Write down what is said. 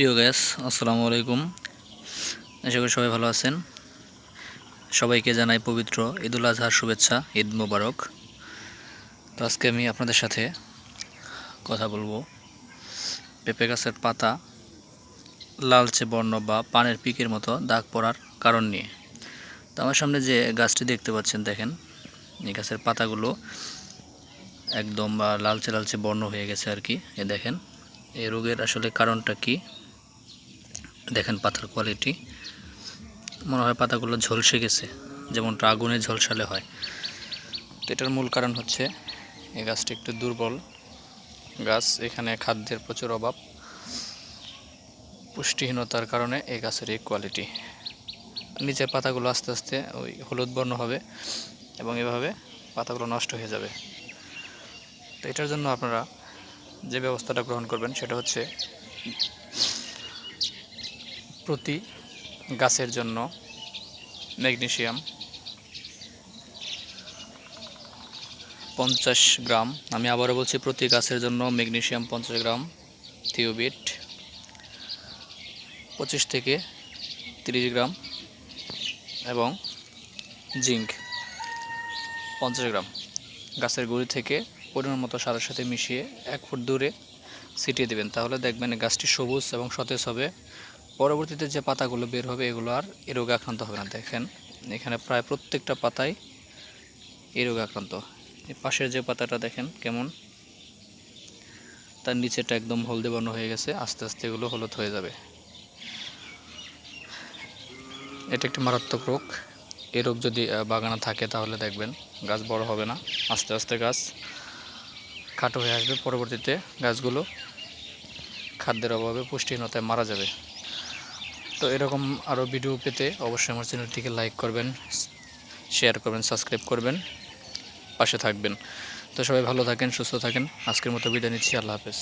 প্রিয় গ্যাস আসসালামু আলাইকুম। আশা করি সবাই ভালো আছেন। সবাইকে জানাই পবিত্র ঈদুল আজহার শুভেচ্ছা, ঈদ মোবারক। তো আজকে আমি আপনাদের সাথে কথা বলব। পেঁপে গাছের পাতা লালচে বর্ণ বা পানের পিকের মতো দাগ পড়ার কারণ নিয়ে। তো আমার সামনে যে গাছটি দেখতে পাচ্ছেন, দেখেন, এই গাছের পাতাগুলো একদম লালচে লালচে বর্ণ হয়ে গেছে আর কি। এ দেখেন এই রোগের আসলে কারণটা কি? দেখেন পাতার কোয়ালিটি মনে হয় পাতাগুলো ঝলসে গেছে, যেমনটা আগুনে ঝলসালে হয়। তো এটার মূল কারণ হচ্ছে, এই গাছটি একটু দুর্বল। গাছ এখানে খাদ্যের প্রচুর অভাব। পুষ্টিহীনতার কারণে এই গাছের এই কোয়ালিটি নিচের পাতাগুলো আস্তে আস্তে ওই হলুদ বর্ণ হবে এবং এভাবে পাতাগুলো নষ্ট হয়ে যাবে। তো এটার জন্য আপনারা যে ব্যবস্থাটা গ্রহণ করবেন সেটা হচ্ছে প্রতি গাছের জন্য ম্যাগনেশিয়াম পঞ্চাশ গ্রাম। আমি আবারও বলছি, প্রতি গাছের জন্য ম্যাগনেশিয়াম পঞ্চাশ গ্রাম থিওবিট পঁচিশ থেকে তিরিশ গ্রাম এবং জিঙ্ক পঞ্চাশ গ্রাম। গাছের গুঁড়ি থেকে পরিমাণ মতো সারের সাথে মিশিয়ে এক ফুট দূরে ছিটিয়ে দেবেন। তাহলে দেখবেন গাছটি সবুজ এবং সতেজ হবে। পরবর্তীতে যে পাতাগুলো বের হবে, এগুলো আর এ রোগে আক্রান্ত হবে না। দেখেন, এখানে প্রায় প্রত্যেকটা পাতাই এই রোগে আক্রান্ত। পাশের যে পাতাটা দেখেন কেমন? তার নিচেটা একদম হলদে বর্ণ হয়ে গেছে, আস্তে আস্তে এগুলো হলুদ হয়ে যাবে। এটা একটি মারাত্মক রোগ। এই রোগ যদি বাগানে থাকে তাহলে দেখবেন গাছ বড় হবে না। আস্তে আস্তে গাছ খাটো হয়ে আসবে। পরবর্তীতে গাছগুলো খাদ্যের অভাবে পুষ্টিহীনতায় মারা যাবে। তো এরকম আরও ভিডিও পেতে অবশ্যই আমার চ্যানেলটিকে লাইক করবেন শেয়ার করবেন সাবস্ক্রাইব করবেন, পাশে থাকবেন। তো সবাই ভালো থাকেন, সুস্থ থাকেন। আজকের মতো বিদায় নিচ্ছি, আল্লাহ হাফেজ।